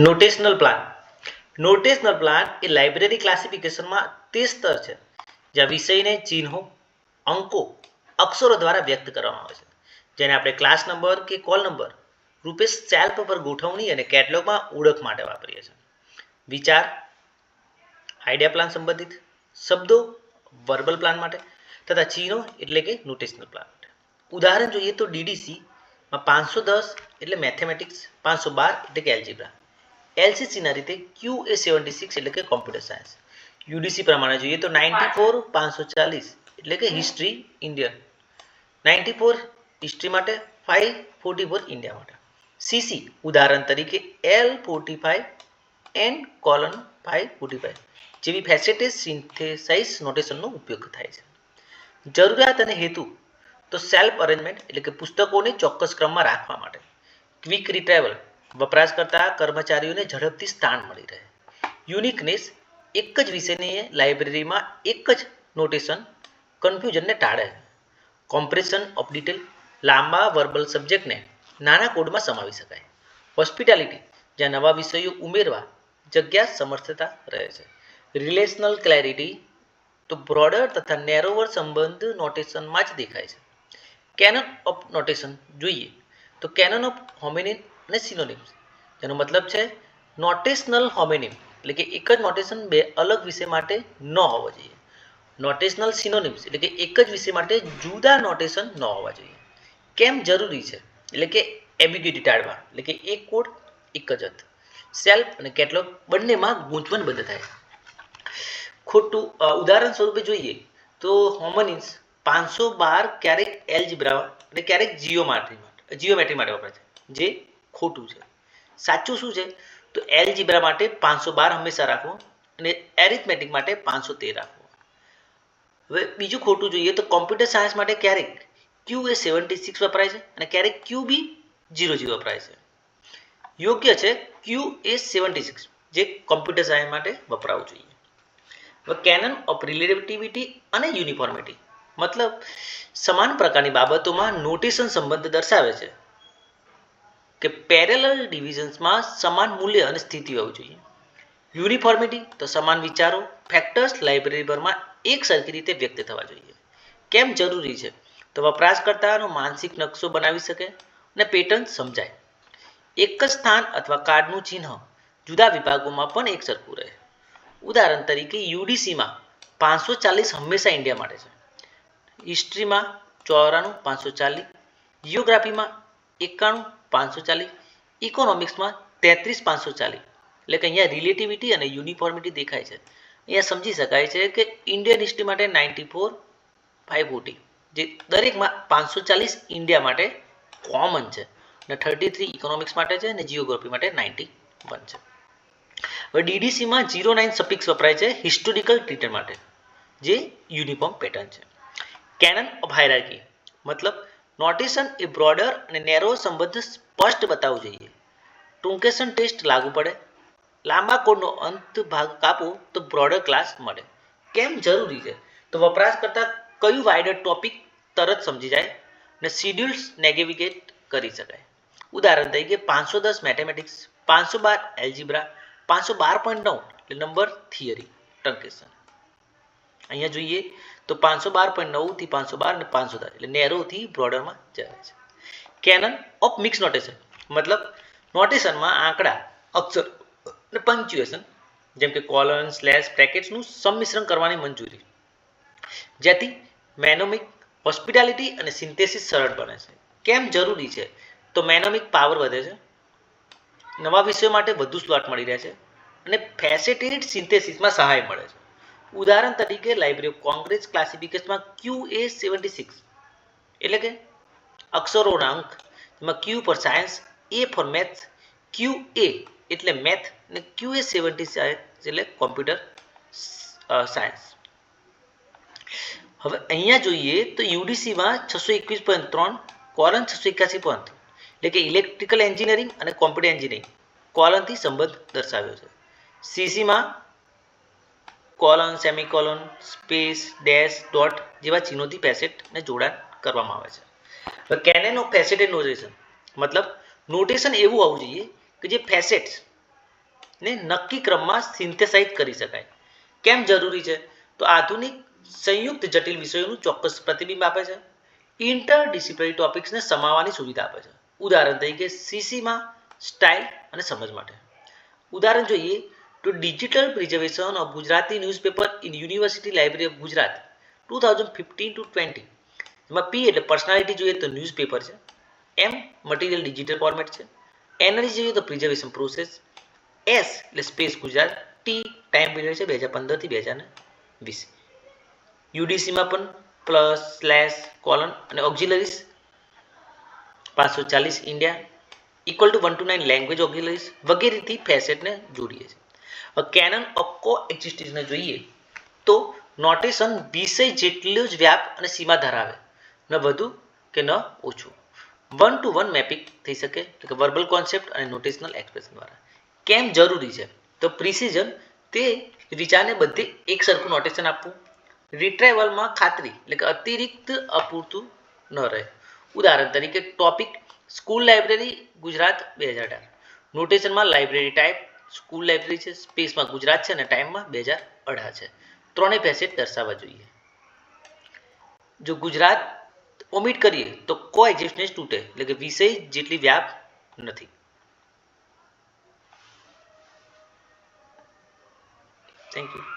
Notational plan notational plan એ library ક્લાસિફિકેશનમાં તે સ્તર છે, જ્યાં વિષયને ચિહ્નો, અંકો, અક્ષરો દ્વારા વ્યક્ત કરવામાં આવે છે. જેને આપણે ક્લાસ નંબર કે કોલ નંબર રૂપે સેલ્ફ પર ગોઠવણી અને કેટલોગમાં ઓળખ માટે વાપરીએ છીએ. વિચાર આઈડિયા પ્લાન સંબંધિત, શબ્દો વર્બલ પ્લાન માટે, તથા ચિહ્નો એટલે કે નોટેશનલ પ્લાન માટે. ઉદાહરણ જોઈએ તો ડીડીસી પાંચસો દસ એટલે મેથેમેટિક્સ પાંચસો બાર એટલે કે એલ્જીબ્રા એલસીસીના રીતે ક્યુ એ સેવન્ટી સિક્સ એટલે કે કોમ્પ્યુટર સાયન્સ યુડીસી પ્રમાણે જોઈએ તો નાઇન્ટી ફોર પાંચસો ચાલીસ એટલે કે history Indian ninety four history માટે ફાઇવ ફોર્ટી ફોર ઇન્ડિયા માટે. સીસી ઉદાહરણ તરીકે L forty five N colon five forty five જેવી ફેસેટેજ સિન્થેસાઇઝ નોટેશનનો ઉપયોગ થાય છે. જરૂરિયાત અને હેતુ તો સેલ્ફ અરેન્જમેન્ટ એટલે કે પુસ્તકોને ચોક્કસ ક્રમમાં રાખવા માટે. ક્વિક રિટ્રાઈવલ વપરાશકર્તા, કર્મચારીઓને ઝડપથી સ્થાન મળી રહે. યુનિકનેસ એક જ વિષયની લાઇબ્રેરીમાં એક જ નોટેશન કન્ફ્યુઝનને ટાળે. કોમ્પ્રેશન ઓફ ડિટેલ લાંબા વર્બલ સબ્જેક્ટને નાના કોડમાં સમાવી શકાય. હોસ્પિટાલિટી જ્યાં નવા વિષયો ઉમેરવા જગ્યા સમર્થતા રહે છે. રિલેશનલ ક્લેરિટી તો બ્રોડર તથા નેરોવર સંબંધ નોટેશનમાં જ દેખાય છે. કેનન ઓફ નોટેશન જોઈએ. તો કેનન ઓફ હોમિનિમ અને સિનોનિમ્સ જેનો મતલબ છે નોટેશનલ હોમિનિમ એટલે કે એક જ નોટેશન બે અલગ વિષય માટે ન હોવો જોઈએ. નોટેશનલ સિનોનિમ્સ એટલે કે એક જ વિષય માટે જુદા નોટેશન ન હોવા જોઈએ. કેમ જરૂરી છે? એટલે કે એબિગ્યુટી ટાળવા. એટલે કે એક કોડ, એક જ અર્થ. સેલ્ફ અને કેટલોગ બંનેમાં ગૂંચવણ બંધ થાય. ખોટું ઉદાહરણ સ્વરૂપે જોઈએ તો હોમોનિમ્સ પાંચસો બાર ક્યારેક એલ્જબ્રા અને ક્યારેક જીઓમેટ્રી માટે જીઓમેટ્રી માટે વપરાય છે, જે ખોટું છે. સાચું શું છે? તો એલ્જિબ્રા માટે પાંચસો બાર હંમેશા રાખવો, અને એરિથમેટિક માટે પાંચસો તેર રાખવો. હવે બીજું ખોટું જોઈએ તો કોમ્પ્યુટર સાયન્સ માટે ક્યારેક ક્યુ એ સેવન્ટી સિક્સ વપરાય છે, અને ક્યારેક ક્યુ બી જીરો જીરો વપરાય છે. યોગ્ય છે ક્યુ એ સેવન્ટી સિક્સ, જે કોમ્પ્યુટર સાયન્સ માટે વપરાવું જોઈએ. હવે કેનન ઓફ રિલેટિવિટી અને યુનિફોર્મિટી. મતલબ સમાન પ્રકારની બાબતોમાં નોટેશન સંબંધ દર્શાવે છે કે પેરેલલ ડિવિઝન્સમાં સમાન મૂલ્ય અને સ્થિતિ હોવી જોઈએ. યુનિફોર્મિટી તો સમાન વિચારો ફેક્ટર્સ લાઇબ્રેરી પરમાં એક સરખી રીતે વ્યક્ત થવા જોઈએ. કેમ જરૂરી છે? તો વપરાશકર્તાનો માનસિક નકશો બનાવી શકે અને પેટર્ન સમજાય. એક જ સ્થાન અથવા કાર્ડનું ચિહ્ન જુદા વિભાગોમાં પણ એક સરખું રહે. ઉદાહરણ તરીકે યુડીસીમાં પાંચસો ચાલીસ હંમેશા ઇન્ડિયા માટે છે. હિસ્ટ્રીમાં ચોરાણું પાંચસો ચાલીસ જિયોગ્રાફીમાં એકાણું પાંચસો ચાલીસ, ઇકોનોમિક્સમાં તેત્રીસ પાંચસો ચાલીસ. એટલે કે અહીંયા રિલેટિવિટી અને યુનિફોર્મિટી દેખાય છે. અહીંયા સમજી શકાય છે કે ઇન્ડિયન હિસ્ટ્રી માટે નાઇન્ટી ફોર ફાઇવ ફોર્ટી, જે દરેકમાં પાંચસો ચાલીસ ઇન્ડિયા માટે કોમન છે અને થર્ટી થ્રી ઇકોનોમિક્સ માટે છે અને જિયોગ્રાફી માટે નાઇન્ટી વન છે. હવે ડીડીસીમાં જીરો નાઇન સફિક્સ વપરાય છે હિસ્ટોરિકલ ટ્રીટર માટે, જે યુનિફોર્મ પેટર્ન છે. કેનન ઓફ હાયરાર્કી મતલબ, નોટેશન એ બ્રોડર અને નેરો સંબંધ સ્પષ્ટ બતાવવું જોઈએ. ટ્રુંકેશન ટેસ્ટ લાગુ પડે. લાંબા કોડનો અંત ભાગ કાપો તો બ્રોડર ક્લાસ મળે. કેમ જરૂરી છે? તો વપરાશકર્તા કયું વાઇડર ટોપિક તરત સમજી જાય અને શિડ્યુલ્સ નેગેવિગેટ કરી શકાય. ઉદાહરણ તરીકે, પાંચસો દસ મેથેમેટિક્સ પાંચસો બાર એલ્જીબ્રા પાંચસો બાર પોઈન્ટ નવ એટલે નંબર થિયરી ટ્રંકેશન અહીંયા જોઈએ તો પાંચસો બાર પોઈન્ટ નવથી પાંચસો બાર અને પાંચસો દસ એટલે નેરોથી બ્રોડરમાં જાય છે. કેનન ઓફ મિક્સ નોટેશન મતલબ નોટેશનમાં આંકડા, અક્ષર અને પંક્ચ્યુએશન જેમ કે કોલન સ્લેશ બ્રેકેટ્સનું સંમિશ્રણ કરવાની મંજૂરી. જેથી મેનોમિક હોસ્પિટાલિટી અને સિન્થેસિસ સરળ બને છે. કેમ જરૂરી છે? તો મેનોમિક પાવર વધે છે, નવા વિષયો માટે વધુ સ્લોટ મળી રહે છે અને ફેસેટેડ સિન્થેસિસમાં સહાય મળે છે. ઉદાહરણ તરીકે લાઇબ્રેરી ઓફ કોંગ્રેસ ક્લાસિફિકેશનમાં ક્યુ એ સેવન્ટી સિક્સ. એટલે કે અક્ષરોના અંક. એમાં Q for science, A for maths, Q A એટલે મેથ અને ક્યુ એ સેવન્ટી સાયન્સ એટલે કોમ્પ્યુટર સાયન્સ. હવે અહીંયા જોઈએ તો યુડીસીમાં છસો એકવીસ પોઈન્ટ ત્રણ, કોલન છસો એક્યાસી પોઈન્ટ. એટલે કે ઇલેક્ટ્રિકલ એન્જિનિયરિંગ અને કોમ્પ્યુટર એન્જિનિયરિંગ. કોલનથી સંબંધ દર્શાવ્યો છે. સીસીમાં colon, semicolon, space, dash, dot જેવા ચિહ્નોથી પેસેટને જોડાણ કરવામાં આવે છે. હવે કેનેન ઓફ ફેસેટેડ નોટેશન. મતલબ નોટેશન એવું આવવું જોઈએ કે જે ફેસેટ્સ ને નક્કી ક્રમમાં સિન્થેસાઇઝ કરી શકાય. કેમ જરૂરી છે? તો આધુનિક સંયુક્ત જટિલ વિષયોનું ચોક્કસ પ્રતિબિંબ આપે છે. ઇન્ટરડિસિપ્લિનરી ટોપિક્સને સમાવવાની સુવિધા આપે છે. ઉદાહરણ તરીકે સીસીમાં સ્ટાઇલ અને સમજ માટે. ઉદાહરણ જોઈએ તો digital preservation of Gujarati newspaper in university Library of thousand fifteen to twenty એમાં પી એટલે પર્સનાલિટી જોઈએ તો ન્યૂઝપેપર છે. એમ મટીરિયલ ડિજિટલ ફોર્મેટ છે. એનર્જી જોઈએ તો પ્રિઝર્વેશન પ્રોસેસ એસ એટલે space Gujarat T time period છે બે હજાર પંદરથી બે હજાર વીસ. યુડીસીમાં પણ પ્લસ સ્લેશ કોલન અને ઓક્ઝિલરીઝ પાંચસો ચાલીસ India equal to one two nine language auxiliaries વગેરેથી ફેસેટને જોડીએ છીએ. કેનન ઓફ એક્ઝિસ્ટિસને જોઈએ તો નોટેશન વિષય જેટલું જ વ્યાપ અને સીમા ધરાવે. ન વધુ કે ન ઓછું. વન ટુ વન મેપિંગ થઈ શકે એટલે કે વર્બલ કોન્સેપ્ટ અને નોટેશનલ એક્સપ્રેશન દ્વારા. કેમ જરૂરી છે? તો પ્રિસિઝન તે વિચારને બધે એક સરખું નોટેશન આપવું. રિટ્રાઇવલમાં ખાતરી, એટલે કે અતિરિક્ત અપૂરતું ન રહે. ઉદાહરણ તરીકે ટોપિક સ્કૂલ લાઇબ્રેરી ગુજરાત, બે હજાર અઢાર. નોટેશનમાં લાઇબ્રેરી ટાઈપ સ્કૂલ લાઇબ્રેરી છે, સ્પેસમાં ગુજરાત છે અને ટાઈમમાં બે હજાર અઢાર છે. ત્રણેય પેસેજ દર્શાવવા જોઈએ. જો ગુજરાત ઓમિટ કરીએ તો કો એક્ઝિસ્ટન્સ તૂટે, એટલે કે વિષય જેટલી વ્યાપ નથી. Thank you